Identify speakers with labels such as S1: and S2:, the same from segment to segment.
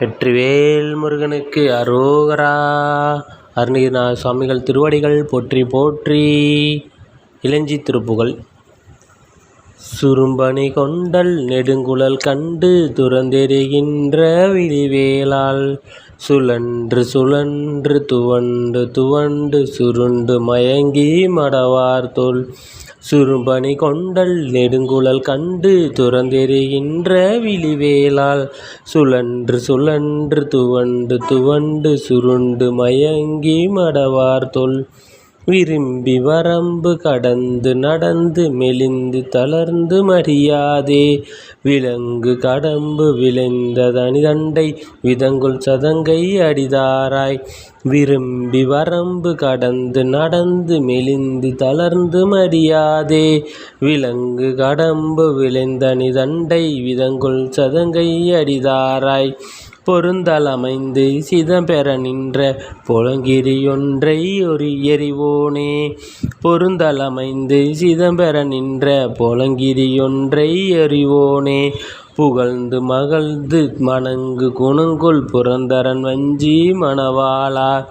S1: வெற்றிவேல் முருகனுக்கு அரோகரா. அருணகிரிநாத சுவாமிகள் திருவடிகள் போற்றி போற்றி. இளஞ்சி திருப்புகள் சுரும்பணி கொண்டல் நெடுங்குழல் கண்டு துறந்தெறிகின்ற விழிவேலால் சுழன்று சுழன்று துவண்டு துவண்டு சுருண்டு மயங்கி மடவார் தோல் சுரும்பணி கொண்டல் நெடுங்குழல் கண்டு துறந்தெறிகின்ற விழிவேலால் சுழன்று சுழன்று துவண்டு துவண்டு சுருண்டு மயங்கி மடவார் தொல் விரும்பி வரம்பு கடந்து நடந்து மெலிந்து தளர்ந்து மறியாதே. விலங்கு கடம்பு விளைந்த தனிதண்டை விதங்குள் சதங்கை அடிதாராய். விரும்பி வரம்பு கடந்து நடந்து மெலிந்து தளர்ந்து மறியாதே. விலங்கு கடம்பு விளைந்தனி தண்டை விதங்குள் சதங்கை அடிதாராய். பொருந்தலமைந்து சிதம்பெற நின்ற பொலங்கிரியொன்றை ஒரு எறிவோனே. பொருந்தலமைந்து சிதம்பெற நின்ற பொலங்கிரியொன்றை எறிவோனே. புகழ்ந்து மகழ்ந்து மணங்கு குணங்கொள் புரந்தரன் வஞ்சி மணவாளா.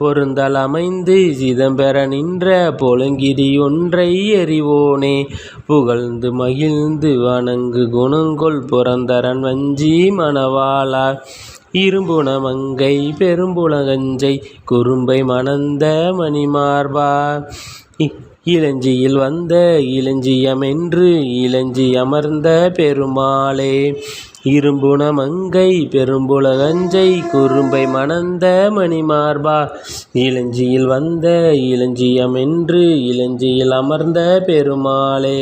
S1: பொருந்தலமைந்து சிதம்பெற நின்ற பொலங்கிரியொன்றை எறிவோனே. புகழ்ந்து மகிழ்ந்து வணங்கு குணங்கொள் புரந்தரன் வஞ்சி மணவாளா. இரும்புண மங்கை பெரும்புலகஞ்சை குறும்பை மணந்த மணிமார்பா. இளஞ்சியில் வந்த இளஞ்சியமென்று இளஞ்சி அமர்ந்த பெருமாளே இரும்புண மங்கை பெரும்புலகஞ்சை குறும்பை மணந்த மணிமார்பா இளஞ்சியில் வந்த இளஞ்சியமென்று இளஞ்சியில் அமர்ந்த பெருமாளே.